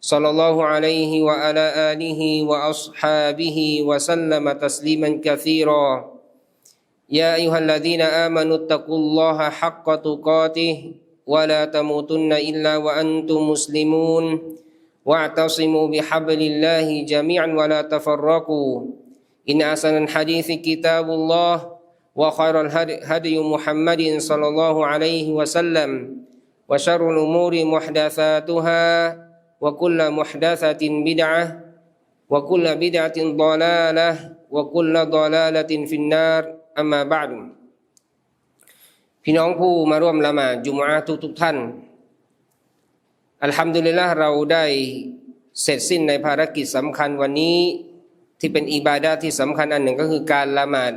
صلى الله عليه وعلى آله وأصحابه وسلم تسليما كثيرا. يا أيها الذين آمنوا اتقوا الله حق تقاته ولا تموتن إلا وأنتم مسلمون. واعتصموا بحبل الله جميعا ولا تفرقوا. إن أحسن الحديث كتاب الله وخير الهدي هدي محمد صلى الله عليه وسلم وشر الأمور محدثاتها وكل محدثة بدعة وكل بدعة ضلالة وكل ضلالة في النار أما بعد พี่น้องผู้มาร่วมละหมาดจุมอาทุกทุกๆท่าน อัลฮัมดุลิลละห์เราได้เสร็จสิ้นในภารกิจสำคัญวันนี้ที่เป็นอิบาดะห์ที่สำคัญอันหนึ่งก็คือการละหมาด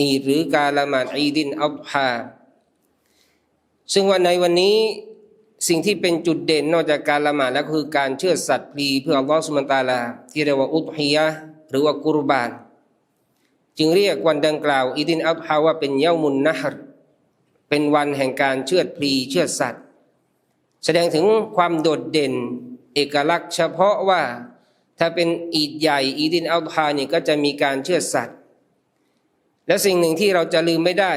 อีดหรือการละหมาดอีดินอัลฮาซึ่งวันในวันนี้ สิ่งที่เป็นจุดเด่นนอกจากการละหมาดแล้วคือการเชื่อสัตว์ปลีเพื่ออัลลอฮฺสุบานตาลาที่เรียกว่าอุตฮิยะหรือว่ากุรบาน จึงเรียกวันดังกล่าวอีดินอัลฮาว่าเป็นเยามุนนะฮรเป็นวันแห่งการเชื่อดปลีเชื่อสัตว์ แสดงถึงความโดดเด่นเอกลักษณ์เฉพาะว่าถ้าเป็นอีดใหญ่อีดินอัลฮาเนี่ยก็จะมีการเชื่อสัตว์ และสิ่งหนึ่งที่เราจะลืมไม่ได้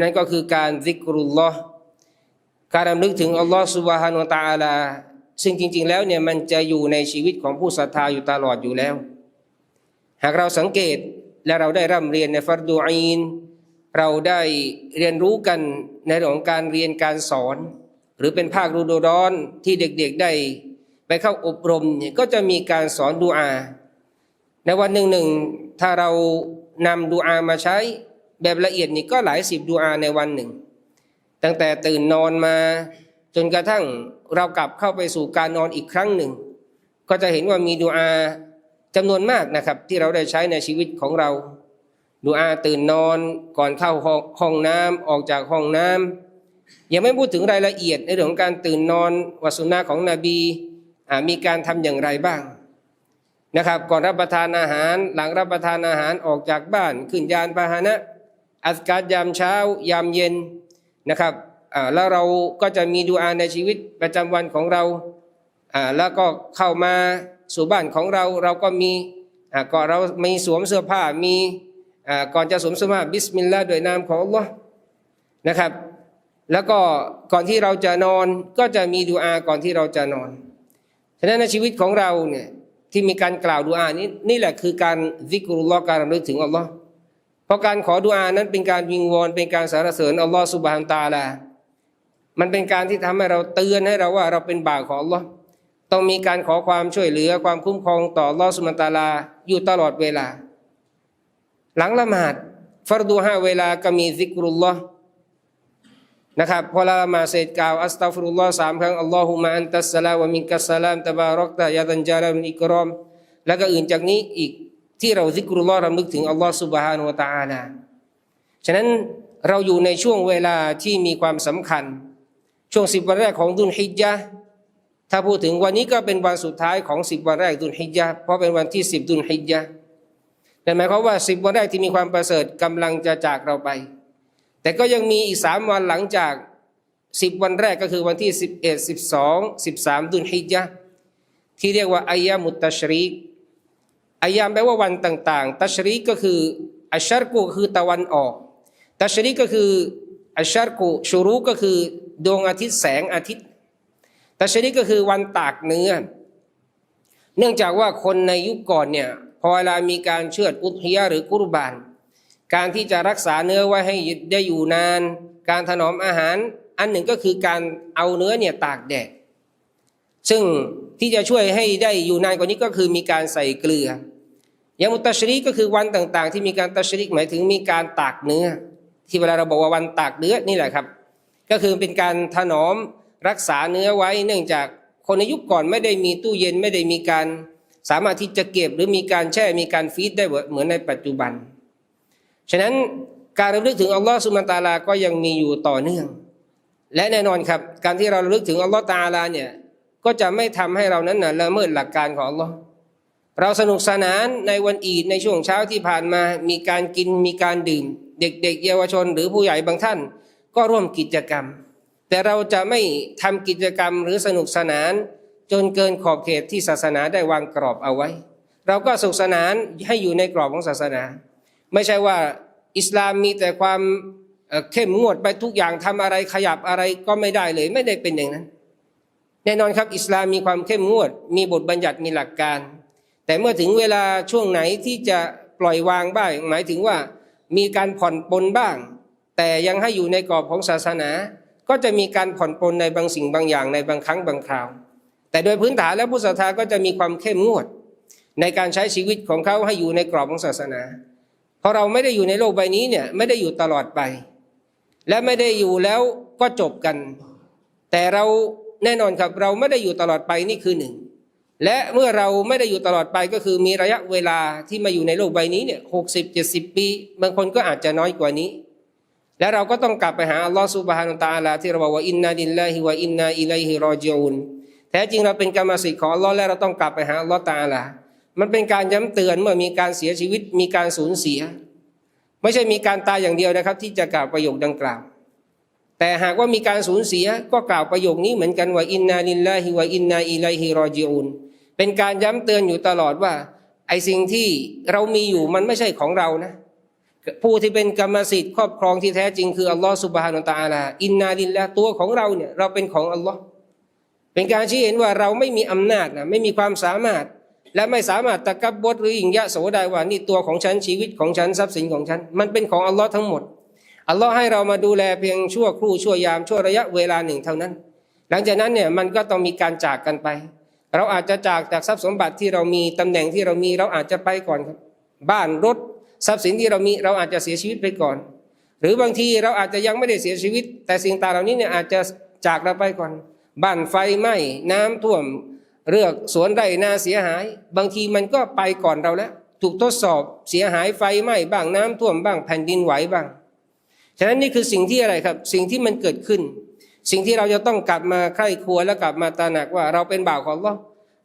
นั่นก็คือการซิกรุลลอฮ์ การรำลึกถึงอัลลอฮ์สุบฮานุตะอาลา ซึ่งจริง ๆ แล้วเนี่ยมันจะอยู่ในชีวิตของผู้ศรัทธาอยู่ตลอดอยู่แล้ว หากเราสังเกตและเราได้ร่ำเรียนในฟัรดูอีนเราได้เรียนรู้กันในเรื่องของการเรียนการสอน หรือเป็นภาคฤดูร้อนที่เด็กๆได้ ไปเข้าอบรมเนี่ยก็จะมีการสอนดูอา ในวันหนึ่งหนึ่งถ้าเรานำดูอามาใช้แบบละเอียดนี่ก็หลายสิบดูอาในวันหนึ่ง ตั้งแต่ตื่นนอนมา จนกระทั่งเรากลับเข้าไปสู่การนอนอีกครั้งหนึ่ง ก็จะเห็นว่ามีดูอาจำนวนมากนะครับ ที่เราได้ใช้ในชีวิตของเราดูอาตื่นนอนก่อนเข้าห้องห้องน้ำออกจากห้องน้ำยังไม่พูดถึงรายละเอียดในเรื่องของการตื่นนอนวัสุนาของนบีมีการทำอย่างไรบ้างนะครับ ก่อนรับประทานอาหารหลังรับประทานอาหารออกจากบ้าน ขึ้นยานพาหนะอัสการยามเช้ายามเย็น นะครับแล้วเราก็จะมีดูอาในชีวิตประจำวันของเราแล้วก็เข้ามาสู่บ้านของเราเราก็มีอ่าก็เรามีสวมเสื้อผ้ามีก่อนจะสวมเสื้อผ้าบิสมิลลาห์โดยนามของอัลลอฮ์นะครับ แล้วก็ก่อนที่เราจะนอนก็จะมีดูอาก่อนที่เราจะนอนฉะนั้นในชีวิตของเราเนี่ยที่มีการกล่าวดูอานี้นี่แหละคือการซิกรุลลอฮ์การรำลึกถึงอัลลอฮ์ เพราะการขอดูอานั้นเป็นการวิงวอนเป็นการสรรเสริญอัลลอฮ์สุบฮานตาลา มันเป็นการที่ทำให้เราเตือนให้เราว่าเราเป็นบ่าวของอัลลอฮ์ต้องมีการขอความช่วยเหลือความคุ้มครองต่ออัลลอฮ์สุบฮานตาลาอยู่ตลอดเวลา หลังละหมาดฟารดูห้าเวลาก็มีซิกรุลลอฮ์นะครับพอละหมาดเสร็จกล่าวอัสตัฟรุลลอฮ์สามครั้งอัลลอฮุมะอันตัสสลาวะมินกัสสลามตะบารักตะยาดันจารันอิกรอม แล้วก็อื่นจากนี้อีก ที่เราซิกรุลลอฮ์รำลึกถึงอัลลอฮ์สุบฮานุวะตาลาฉะนั้นเราอยู่ในช่วงเวลาที่มีความสำคัญ ช่วงสิบวันแรกของดุลฮิจญะถ้าพูดถึงวันนี้ก็เป็นวันสุดท้ายของสิบวันแรกดุลฮิจญะเพราะเป็นวันที่สิบดุลฮิจญะห์นั่นหมายความว่าสิบวันแรกที่มีความประเสริฐกำลังจะจากเราไป แต่ก็ยังมีอีกสามวันหลังจากสิบวันแรกก็คือวันที่สิบเอ็ดสิบสองสิบสามดุลฮิจญะที่เรียกว่าอายามุตตชรีก อายามแปลว่าวันต่างๆ ตัชรีกก็คืออัชรกุคือตะวันออก ตัชรีกก็คืออัชรกุชูรุก็คือดวงอาทิตย์แสงอาทิตย์ ตัชรีกก็คือวันตากเนื้อ เนื่องจากว่าคนในยุคก่อนเนี่ยพอเวลามีการเชือดอุทยะหรือกุรบาน การที่จะรักษาเนื้อไว้ให้ได้อยู่นาน การถนอมอาหาร อันหนึ่งก็คือการเอาเนื้อเนี่ยตากแดด ซึ่งที่จะช่วยให้ได้อยู่นานกว่านี้ก็คือมีการใส่เกลือยางมุตตชริกก็คือวันต่างๆ ที่มีการตัชริกหมายถึงมีการตากเนื้อ ที่เวลาเราบอกว่าวันตากเนื้อนี่แหละครับ ก็คือเป็นการถนอมรักษาเนื้อไว้ เนื่องจากคนในยุคก่อนไม่ได้มีตู้เย็นไม่ได้มีการสามารถที่จะเก็บหรือมีการแช่มีการฟีดได้เหมือนในปัจจุบัน ฉะนั้นการระลึกถึงอัลลอฮ์สุบฮานะฮูวะตาลาก็ยังมีอยู่ต่อเนื่อง และแน่นอนครับ การที่เราระลึกถึงอัลลอฮ์ตาลาเนี่ย ก็จะไม่ทำให้เรานั้นนะละเมิดหลักการของอัลลอฮ์เราสนุกสนานในวันอีดในช่วงเช้าที่ผ่านมา มีการกินมีการดื่ม เด็กๆ เยาวชน หรือผู้ใหญ่บางท่าน ก็ร่วมกิจกรรม แต่เราจะไม่ทำกิจกรรมหรือสนุกสนาน จนเกินขอบเขตที่ศาสนาได้วางกรอบเอาไว้ เราก็สนุกสนานให้อยู่ในกรอบของศาสนา ไม่ใช่ว่าอิสลามมีแต่ความเอ่อเข้มงวดไปทุกอย่างทำอะไรขยับอะไรก็ไม่ได้เลย ไม่ได้เป็นอย่างนั้น แน่นอนครับอิสลามมีความเข้มงวด มีบทบัญญัติมีหลักการ แต่เมื่อถึงเวลาช่วงไหนที่จะปล่อยวางบ้างหมายถึงว่ามีการผ่อนปลนบ้าง แต่ยังให้อยู่ในกรอบของศาสนา ก็จะมีการผ่อนปลนในบางสิ่งบางอย่างในบางครั้งบางคราว แต่โดยพื้นฐานแล้วผู้ศรัทธาก็จะมีความเข้มงวด ในการใช้ชีวิตของเขาให้อยู่ในกรอบของศาสนา เพราะเราไม่ได้อยู่ในโลกใบนี้เนี่ยไม่ได้อยู่ตลอดไป และไม่ได้อยู่แล้วก็จบกัน แต่เรา แน่นอนครับเราไม่ได้อยู่ตลอดไปนี่คือหนึ่งและเมื่อเราไม่ได้อยู่ตลอดไปก็คือมีระยะเวลาที่มาอยู่ในโลกใบนี้เนี่ยหกสิบเจ็ดสิบปี บางคนก็อาจจะน้อยกว่านี้ และเราก็ต้องกลับไปหาอัลลอฮฺสุบฮานุตะอาลาที่เราบอกว่าอินนาดิลลาฮิวะอินนาอิลัยฮิรอจิอูนแท้จริงเราเป็นกรรมสิทธิ์ของอัลลอฮ์และเราต้องกลับไปหาอัลลอฮ์ตาลามันเป็นการย้ำเตือนเมื่อมีการเสียชีวิตมีการสูญเสีย ไม่ใช่มีการตายอย่างเดียวนะครับ ที่จะกล่าวประโยคดังกล่าว แต่หากว่ามีการสูญเสียก็กล่าวประโยคนี้เหมือนกันว่าอินนาลิลลาฮิวะอินนาอิลัยฮิรอจิอูนเป็นการย้ำเตือนอยู่ตลอดว่า ไอสิ่งที่เรามีอยู่มันไม่ใช่ของเรานะ ผู้ที่เป็นกรรมสิทธิ์ครอบครองที่แท้จริงคืออัลลอฮ์สุบฮานุตาลาอินนาลิลละตัวของเราเนี่ยเราเป็นของอัลลอฮ์เป็นการชี้เห็นว่าเราไม่มีอำนาจนะไม่มีความสามารถ และไม่สามารถตะกับบดหรือหญิงยะโสได้ว่านี่ตัวของฉันชีวิตของฉันทรัพย์สินของฉัน มันเป็นของอัลลอฮ์ทั้งหมด อัลลอฮ์ให้เรามาดูแลเพียงชั่วครู่ชั่วยามชั่วระยะเวลาหนึ่งเท่านั้น หลังจากนั้นเนี่ยมันก็ต้องมีการจากกันไป เราอาจจะจากจากทรัพย์สมบัติที่เรามีตำแหน่งที่เรามีเราอาจจะไปก่อนครับ บ้านรถทรัพย์สินที่เรามีเราอาจจะเสียชีวิตไปก่อน หรือบางทีเราอาจจะยังไม่ได้เสียชีวิต แต่สิ่งต่างเหล่านี้เนี่ยอาจจะจากเราไปก่อน บ้านไฟไหม้น้ำท่วม เรือกสวนไร่นาเสียหาย บางทีมันก็ไปก่อนเราแล้ว ถูกทดสอบเสียหายไฟไหม้บ้างน้ำท่วมบ้างแผ่นดินไหวบ้าง ฉะนั้นนี่คือสิ่งที่อะไรครับ สิ่งที่มันเกิดขึ้น สิ่งที่เราจะต้องกลับมาใคร่ครวและกลับมาตระหนักว่าเราเป็นบ่าวของอัลลอฮ์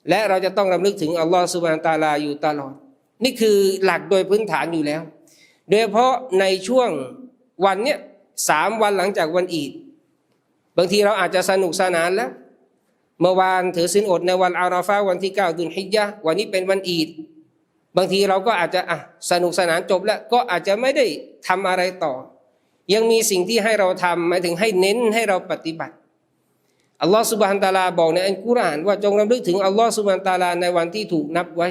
และเราจะต้องรำลึกถึงอัลลอฮ์สุบานตาลาอยู่ตลอด นี่คือหลักโดยพื้นฐานอยู่แล้ว โดยเฉพาะในช่วงวันเนี้ยสามวันหลังจากวันอีดบางทีเราอาจจะสนุกสนานแล้ว เมื่อวานถือศีลอดในวันอาราฟาวันที่เก้าดุลฮิจญะวันนี้เป็นวันอีดบางทีเราก็อาจจะอะสนุกสนานจบแล้วก็อาจจะไม่ได้ทำอะไรต่อ ยังมีสิ่งที่ให้เราทำหมายถึงให้เน้นให้เราปฏิบัติอัลลอฮฺสุบฮานตะอาลาบอกในอัลกุรอานว่าจงรำลึกถึงอัลลอฮฺสุบฮานตะอาลาในวันที่ถูกนับไว้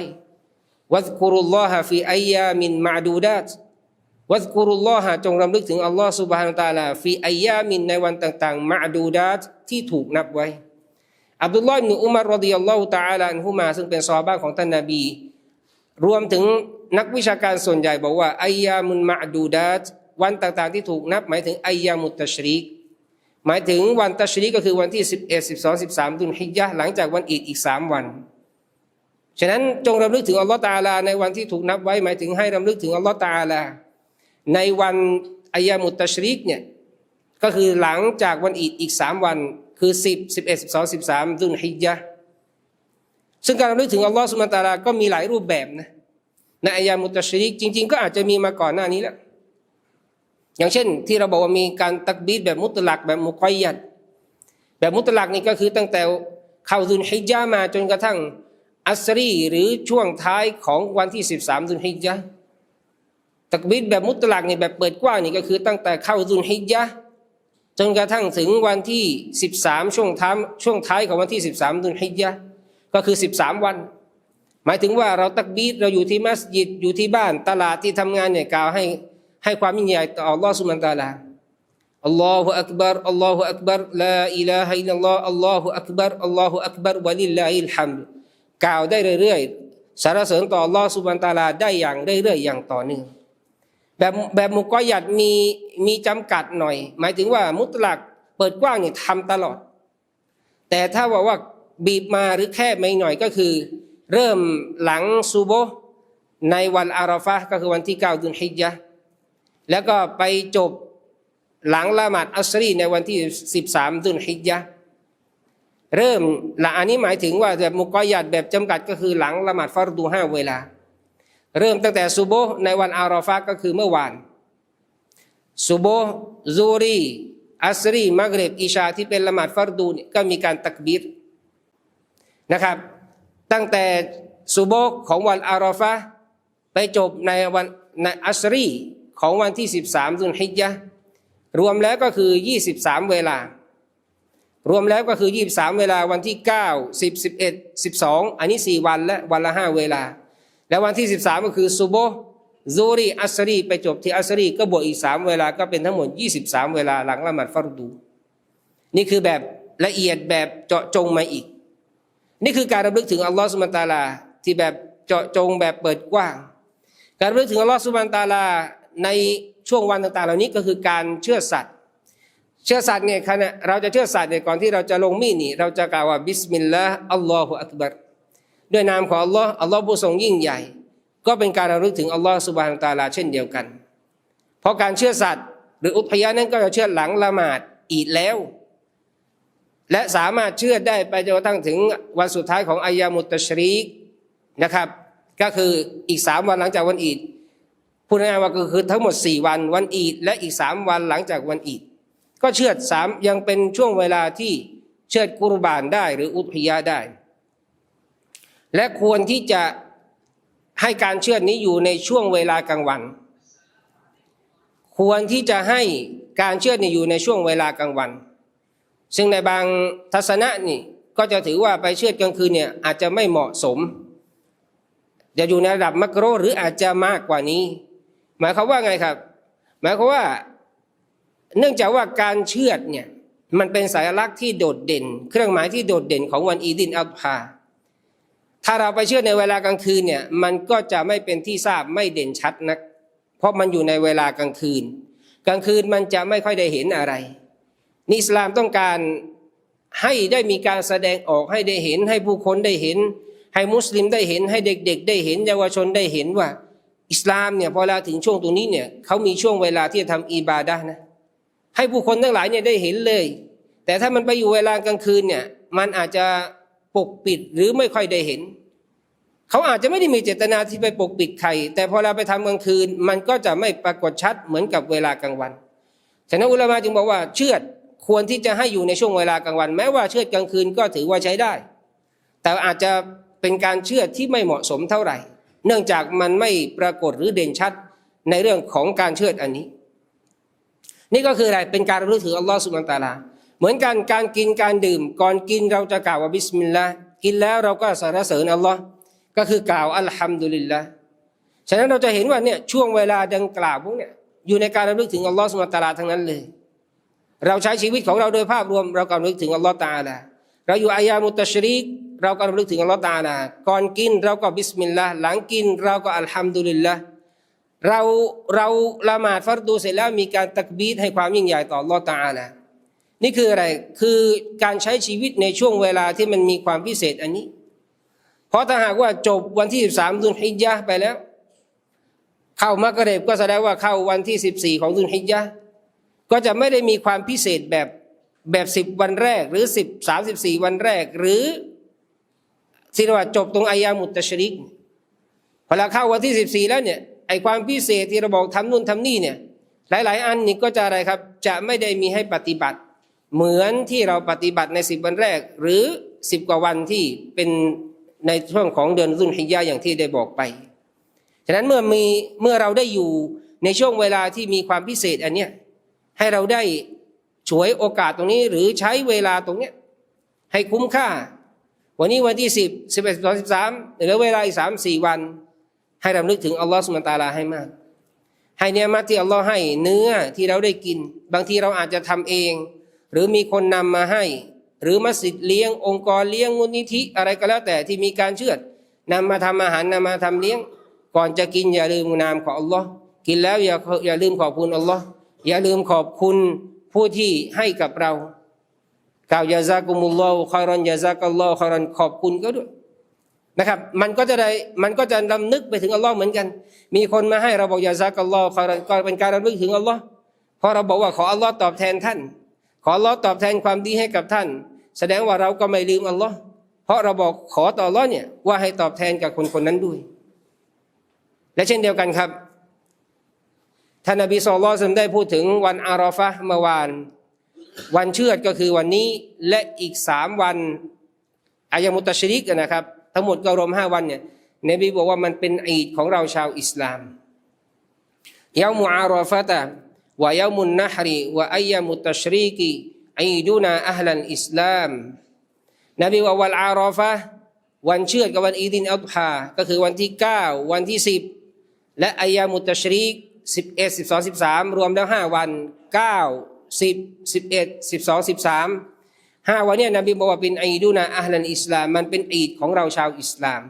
วัซกุรุลลอฮะฟีอายามินมาดูดัตวัซกุรุลลอฮะจงรำลึกถึงอัลลอฮฺสุบฮานตะอาลาฟีอายามินในวันต่างๆมาดูดัตที่ถูกนับไว้อับดุลลอฮ์อิบนุอุมารรดิยัลลอฮุตะอาลาอันฮุมาซึ่งเป็นซอบะห์ของท่านนบี รวมถึงนักวิชาการส่วนใหญ่บอกว่าอายามุนมาดูดัต วันต่างๆที่ถูกนับ หมายถึงอายามุตตชรีกหมายถึงวันตัชรีกก็คือวันที่ 11 12 13ดุลฮิจญะห์หลังจากวันอีดอีกสามวันฉะนั้นจงรำลึกถึงอัลลอฮ์ตาลาในวันที่ถูกนับไว้หมายถึงให้รำลึกถึงอัลลอฮ์ตาลาในวันอายามุตตชริกเนี่ยก็คือหลังจากวันอีดอีกสามวันคือสิบสิบเอ็ดสิบสองสิบสามดุลฮิจญะซึ่งการรำลึกถึงอัลลอฮ์สุบานตาลาก็มีหลายรูปแบบนะในอายามุตตชริกจริง ๆ ก็อาจจะมีมาก่อนหน้านี้แล้ว อย่างเช่น ที่เราบอกว่ามีการตักบีดแบบมุตลักแบบมุกอยยัดแบบมุตลักนี่ก็คือตั้งแต่เข้าดุลฮิจญะห์มาจนกระทั่งอัสรีหรือช่วงท้ายของวันที่ 13ดุลฮิจญะห์ตักบีดแบบมุตลักนี่แบบเปิดกว้างนี่ก็คือตั้งแต่เข้าดุลฮิจญะห์จนกระทั่งถึงวันที่ 13 ช่วงท้ายช่วงท้ายของวันที่ 13ดุลฮิจญะห์ก็คือ 13 วัน หมายถึงว่าเราตักบีดเราอยู่ที่มัสยิดอยู่ที่บ้านตลาดที่ทำงานเนี่ยกล่าวให้ ให้ความยิ่งใหญ่ต่ออัลลอฮ์สุบฮานตาลาอัลลอฮฺอักบารอัลลอฮฺอักบารลาอิลาฮะอิลลัลลอฮฺอัลลอฮฺอักบารอัลลอฮฺอักบารวะลิลลาฮิลฮัมดกล่าวได้เรื่อยๆสารเสริญต่ออัลลอฮฺสุบานตาลาได้อย่างเรื่อยๆอย่างต่อเนื่องแบบแบบมุกอยัดมีมีจำกัดหน่อย หมายถึงว่ามุตลักเปิดกว้างเนี่ยทำตลอด แต่ถ้าว่าว่าบีบมาหรือแค่ไม่หน่อยก็คือ เริ่มหลังซูโบในวันอาราฟะก็คือวันที่9ดุลฮิจญะ แล้วก็ไปจบหลังละหมาดอัสรีในวันที่ 13ดุลฮิจญะเริ่มละอันนี้หมายถึงว่าแบบมุกอยัดแบบจำกัดก็คือหลังละหมาดฟารดูห้าเวลา เริ่มตั้งแต่ซูโบในวันอาราฟะก็คือเมื่อวานซูโบซูรีอัสรีมักริบอิชาที่เป็นละหมาดฟารดูเนี่ยก็มีการตักบีรนะครับ ตั้งแต่ซูโบของวันอาราฟะไปจบในวันในอัสรี ของวันที่ 13ดุลฮิจญะรวมแล้วก็คือ 23 เวลา รวมแล้วก็คือ 23 เวลาวันที่ 9 10 11 12 อันนี้ 4 วันและวันละ 5 เวลา แล้ววันที่ 13 ก็คือซูโบซูรีอัสรีไปจบที่อัสรีก็บวกอีก 3 เวลาก็เป็นทั้งหมด 23 เวลาหลังละหมาดฟารดู นี่คือแบบละเอียดแบบเจาะจงมาอีก นี่คือการระลึกถึงอัลลอฮฺสุบานตาลาที่แบบเจาะจงแบบเปิดกว้าง การระลึกถึงอัลลอฮฺสุบานตาลา ในช่วงวันต่างๆ เหล่านี้ก็คือการเชื่อสัตว์เชื่อสัตว์เนี่ยขณะเราจะเชื่อสัตว์เนี่ยก่อนที่เราจะลงมีดนี่เราจะกล่าวว่าบิสมิลลาห์อัลลอฮฺอักบัรด้วยนามของอัลลอฮ์อัลลอฮ์ผู้ทรงยิ่งใหญ่ ก็เป็นการระลึกถึงอัลลอฮ์สุบฮานตาลาเช่นเดียวกัน เพราะการเชื่อสัตว์หรืออุทยานั้นก็จะเชื่อหลังละหมาดอีดแล้ว และสามารถเชื่อได้ไปจนกระทั่งถึงวันสุดท้ายของอายามุตตชรีกนะครับ ก็คืออีกสามวันหลังจากวันอีด พูดง่ายๆว่าก็คือทั้งหมดสี่วันวันอีดและอีกสามวันหลังจากวันอีดก็เชือดสามยังเป็นช่วงเวลาที่เชือดกุรบานได้หรืออุทยาได้ และควรที่จะให้การเชือดนี้อยู่ในช่วงเวลากลางวัน ควรที่จะให้การเชือดนี่อยู่ในช่วงเวลากลางวัน ซึ่งในบางทัศนะนี่ก็จะถือว่าไปเชือดกลางคืนเนี่ยอาจจะไม่เหมาะสม จะอยู่ในระดับมักโรหรืออาจจะมากกว่านี้ หมายความว่าไงครับ หมายความว่า เนื่องจากว่าการเชือดเนี่ยมันเป็นสัญลักษณ์ที่โดดเด่น เครื่องหมายที่โดดเด่นของวันอีดินอัลฮาถ้าเราไปเชื่อในเวลากลางคืนเนี่ยมันก็จะไม่เป็นที่ทราบไม่เด่นชัดนัก เพราะมันอยู่ในเวลากลางคืน กลางคืนมันจะไม่ค่อยได้เห็นอะไรนิสลามต้องการให้ได้มีการแสดงออกให้ได้เห็น ให้ผู้คนได้เห็น ให้มุสลิมได้เห็น ให้เด็กๆ ได้เห็น เยาวชนได้เห็นว่า อิสลามเนี่ยพอเราถึงช่วงตรงนี้เนี่ยเขามีช่วงเวลาที่จะทำอิบาดะนะให้ผู้คนทั้งหลายเนี่ยได้เห็นเลย แต่ถ้ามันไปอยู่เวลากลางคืนเนี่ยมันอาจจะปกปิดหรือไม่ค่อยได้เห็น เขาอาจจะไม่ได้มีเจตนาที่ไปปกปิดใคร แต่พอเราไปทำกลางคืน มันก็จะไม่ปรากฏชัดเหมือนกับเวลากลางวัน ฉะนั้นอุลามะจึงบอกว่าเชือดควรที่จะให้อยู่ในช่วงเวลากลางวัน แม้ว่าเชือดกลางคืนก็ถือว่าใช้ได้ แต่อาจจะเป็นการเชือดที่ไม่เหมาะสมเท่าไหร่ เนื่องจากมันไม่ปรากฏหรือเด่นชัดในเรื่องของการเชือดอันนี้ นี่ก็คืออะไรเป็นการรู้ถึงอัลลอฮฺสุบานตาลา เหมือนกันการกินการดื่ม ก่อนกินเราจะกล่าวว่าบิสมิลลาห์กินแล้วเราก็สรรเสริญอัลลอฮ์ก็คือกล่าวอัลฮัมดุลิลละฉะนั้นเราจะเห็นว่าเนี่ยช่วงเวลาดังกล่าวพวกเนี่ยอยู่ในการระลึกถึงอัลลอฮ์สุบานตาลาทั้งนั้นเลย เราใช้ชีวิตของเราโดยภาพรวม เรากำลังนึกถึงอัลลอฮ์ตาลาเราอยู่อายามุตชรีกเรากำลังนึกถึงอัลลอฮ์ตาลาก่อนกินเราก็บิสมิลลาห์หลังกินเราก็อัลฮัมดุลิลละเราเราละหมาดฟัรดูเสร็จแล้วมีการตักบีดให้ความยิ่งใหญ่ต่ออัลลอฮ์ตาลานี่คืออะไรคือการใช้ชีวิตในช่วงเวลาที่มันมีความพิเศษอันนี้ เพราะถ้าหากว่าจบวันที่ 13ดุลฮิจญะไปแล้ว เข้ามักเรบก็แสดงว่าเข้าวันที่ 14 ของดุลฮิจญะก็จะไม่ได้มีความพิเศษแบบแบบสิบวันแรก หรือสิบสามสิบสี่วันแรกหรือ ที่เรียกว่าจบตรงอายามุตตชริกพอเราเข้าวันที่สิบสี่แล้วเนี่ยไอความพิเศษที่เราบอกทำนู่นทำนี่เนี่ยหลาย ๆ อันนี่ก็จะอะไรครับ จะไม่ได้มีให้ปฏิบัติ เหมือนที่เราปฏิบัติในสิบวันแรก หรือสิบกว่าวันที่เป็นในช่วงของเดือนรุ่นฮิยาอย่างที่ได้บอกไป ฉะนั้นเมื่อมีเมื่อเราได้อยู่ในช่วงเวลาที่มีความพิเศษอันเนี้ยให้เราได้ฉวยโอกาสตรงนี้หรือใช้เวลาตรงเนี้ยให้คุ้มค่า วันนี้วันที่สิบสิบเอ็ดสองสิบสามเหลือเวลาอีกสามสี่วัน ให้รำลึกถึงอัลลอฮฺสุลตาลาให้มาก ให้เนียมัตที่อัลลอฮ์ให้เนื้อที่เราได้กิน บางทีเราอาจจะทำเอง หรือมีคนนำมาให้ หรือมัสยิดเลี้ยงองค์กรเลี้ยงมูลนิธิอะไรก็แล้วแต่ที่มีการเชื่อดนำมาทำอาหารนำมาทำเลี้ยง ก่อนจะกินอย่าลืมนามของอัลลอฮ์กินแล้วอย่าอย่าลืมขอบคุณอัลลอฮ์อย่าลืมขอบคุณผู้ที่ให้กับเรา กล่าวยาซากุมุลลอฮ์คารอนยาซากัลลอฮ์คารันขอบคุณก็ด้วยนะครับ มันก็จะได้มันก็จะรำนึกไปถึงอัลลอฮ์เหมือนกัน มีคนมาให้เราบอกอย่าซักอัลลอฮ์ก็เป็นการรำลึกถึงอัลลอฮ์เพราะเราบอกว่าขออัลลอฮ์ตอบแทนท่าน ขออัลลอฮ์ตอบแทนความดีให้กับท่าน แสดงว่าเราก็ไม่ลืมอัลลอฮ์เพราะเราบอกขอต่ออัลลอฮ์เนี่ยว่าให้ตอบแทนกับคนคนนั้นด้วย และเช่นเดียวกันครับท่านนบีสุลต่านได้พูดถึงวันอาราฟะเมื่อวาน วันเชือดก็คือวันนี้และอีกสามวันอายามุตชริกนะครับ ทั้งหมดก็รวมห้าวันเนี่ยนบีบอกว่ามันเป็นอีดของเราชาวอิสลามยามุอาราฟะตะวายามุนนะฮรีวะอายามุตชริกีอีดูนาอัลลันอิสลามนบีว่าวันอาราฟะวันเชือดกับวันอีดินอัลฮาก็คือวันที่เก้าวันที่สิบและอายามุตตชริกสิบเอ็ดสิบสองสิบสามรวมแล้วห้าวันเก้า สิบสิบเอ็ดสิบสองสิบสามห้าวันเนี่ยนบีบอกว่าเป็นอีดูนาอัลลันอิสลาม มันเป็นอีดของเราชาวอิสลาม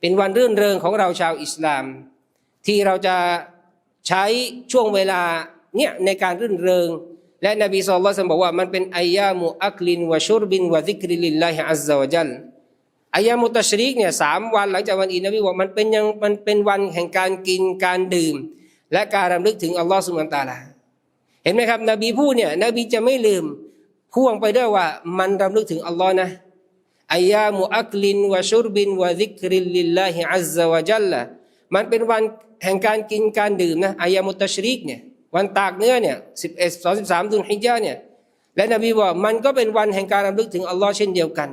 เป็นวันรื่นเริงของเราชาวอิสลาม ที่เราจะใช้ช่วงเวลาเนี่ยในการรื่นเริง และนบีสุลต่านบอกว่ามันเป็นอายามุอักลินวะชุรบินวะซิกริลิลลาฮิอัลลอฮจัลอายามุตชริกเนี่ยสามวันหลังจากวันอีนบีบอกมันเป็นยังมันเป็นวันแห่งการกินการดื่ม และการรำลึกถึงอัลลอฮฺสุบานตาลา เห็นไหมครับ นบีพูดเนี่ย นบีจะไม่ลืมพ่วงไปด้วยว่า มันรำลึกถึงอัลลอฮ์นะอายามุอักลินวะชุรบินวะซิกริลลิลลาฮิอัลลอฮฺจัลละมันเป็นวันแห่งการกินการดื่มนะอายามุตชริกเนี่ยวันตากเนื้อเนี่ยสิบเอ็ดสองสิบสามดุลฮิจญาเนี่ยและนบีบอกมันก็เป็นวันแห่งการรำลึกถึงอัลลอฮ์เช่นเดียวกัน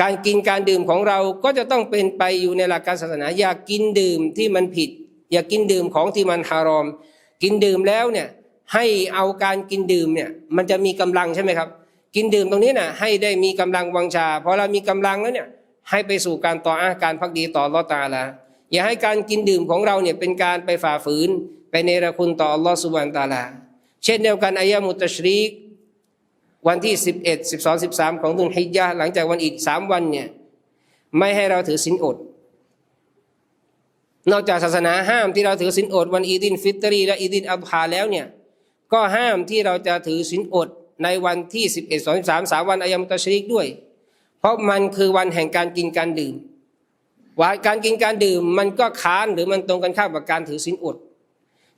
การกินการดื่มของเราก็จะต้องเป็นไปอยู่ในหลักการศาสนาอย่ากินดื่มที่มันผิด อย่ากินดื่มของที่มันฮารอม กินดื่มแล้วเนี่ย ให้เอาการกินดื่มเนี่ยมันจะมีกำลังใช่ไหมครับ กินดื่มตรงนี้นะ่ะให้ได้มีกำลังวังชาพอเรามีกำลังแล้วเนี่ยให้ไปสู่การต่ออาการพักดีต่อลอตาละอย่าให้การกินดื่มของเราเนี่ยเป็นการไปฝ่าฝืนไปเนรคุณต่ออัลลอฮฺสุบานตาลา เช่นเดียวกันอายะมุตชรีกวันที่ 11 12 13 ของดุลฮิจญาหลังจากวันอีกสามวันเนี่ยไม่ให้เราถือสินอด นอกจากศาสนาห้ามที่เราถือสินอด วันอีดินฟิตรีและอีดินอัลฮาแล้วเนี่ย ก็ห้ามที่เราจะถือสินอดในวันที่ 11 2 3 3วันอายมุตชรีกด้วย เพราะมันคือวันแห่งการกินการดื่มว่าการกินการดื่มมันก็ค้านหรือมันตรงกันข้ามกับการถือสินอด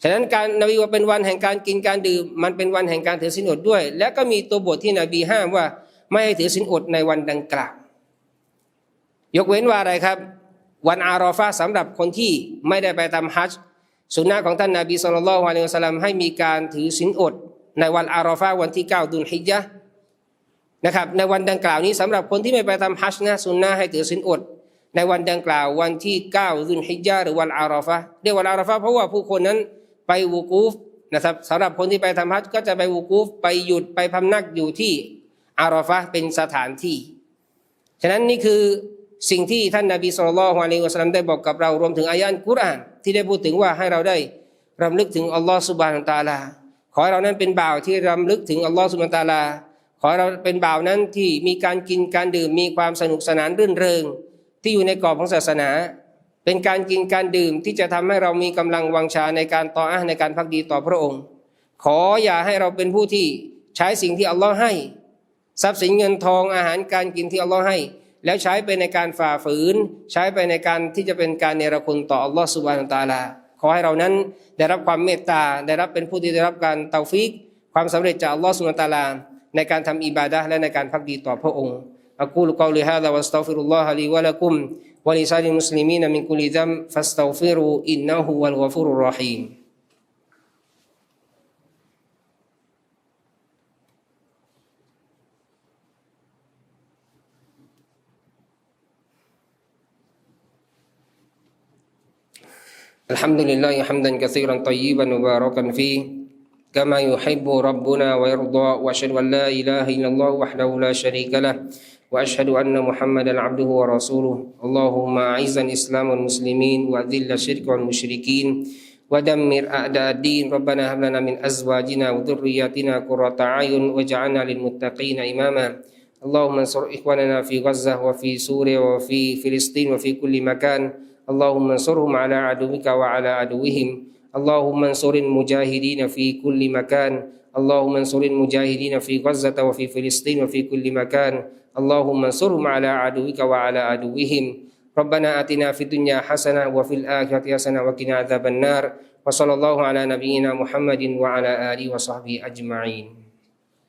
ฉะนั้นการนบีว่าเป็นวันแห่งการกินการดื่ม มันเป็นวันแห่งการถือสินอดด้วย และก็มีตัวบทที่นบีห้ามว่าไม่ให้ถือสินอดในวันดังกล่าวยกเว้นว่าอะไรครับ วันอารอฟาสำหรับคนที่ไม่ได้ไปทำฮัจญ์ สุนนะของท่านนาบีสุลต่านละฮ์อะลัยฮิสลามให้มีการถือสินอด ในวันอารอฟาวันที่9ดุลฮิจญะนะครับในวันดังกล่าวนี้สำหรับคนที่ไม่ไปทำฮัจญ์นะสุนนะให้ถือสินอด ในวันดังกล่าววันที่9ดุลฮิจญาหรือวันอาราฟะเรียกวันอาราฟะเพราะว่าผู้คนนั้นไปวูกูฟนะครับสำหรับคนที่ไปทำฮัจญ์ก็จะไปวูกูฟไปหยุดไปพำนักอยู่ที่อาราฟะเป็นสถานที่ ฉะนั้นนี่คือ สิ่งที่ท่านนาบีสุลต่านอะลัยฮิวะสัลลัมได้บอกกับเรารวมถึงอายะห์กุรอานที่ได้พูดถึงว่าให้เราได้รำลึกถึงอัลลอฮ์สุบานตาลา ขอให้เรานั้นเป็นบ่าวที่รำลึกถึงอัลลอฮ์สุบานตาลา ขอให้เราเป็นบ่าวนั้นที่มีการกินการดื่มมีความสนุกสนานรื่นเริง ที่อยู่ในกรอบของศาสนา เป็นการกินการดื่มที่จะทำให้เรามีกำลังวังชาในการต่ออาในการพักดีต่อพระองค์ ขออย่าให้เราเป็นผู้ที่ใช้สิ่งที่อัลลอฮ์ให้ ทรัพย์สินเงินทองอาหารการกินที่อัลลอฮ์ให้ แล้วใช้ไปในการฝ่าฝืน ใช้ไปในการที่จะเป็นการเนรคุณต่ออัลลอฮฺสุบานตาลาขอให้เรานั้นได้รับความเมตตาได้รับเป็นผู้ที่ได้รับการเตาฟิก ความสำเร็จจากอัลลอฮฺสุบานตาลาในการทำอิบาดะและในการพักดีต่อพระองค์อักูลกอลิฮะละวัสตัฟิรุลลอฮะลีวะลักุมวะลิซาลิมุสลิมีนมินกุลิดัมฟัสตัฟิรูอินนะฮุวัลกอฟุรุรรฮีม الحمد لله حمدا كثيرا طيبا مباركا فيه. كما يحب ربنا ويرضى وأشهد أن لا إله إلا الله وحده لا شريك له وأشهد أن محمدا عبده ورسوله. اللهم أعز الإسلام والمسلمين وأذل الشرك والمشركين ودمر أعداء الدين. ربنا هب لنا من أزواجنا وذرياتنا قرة أعين واجعلنا للمتقين إماما. اللهم انصر إخواننا في غزة وفي سوريا وفي فلسطين وفي كل مكان. اللهم انصرهم على عدوك وعلى عدوهم. اللهم انصر المجاهدين في كل مكان. اللهم انصر المجاهدين في غزة وفي فلسطين وفي كل مكان. اللهم انصرهم على عدوك وعلى عدوهم. ربنا آتنا في الدنيا حسنة وفي الآخرة حسنة وقنا عذاب النار. وصلى الله على نبينا محمد وعلى آله وصحبه أجمعين.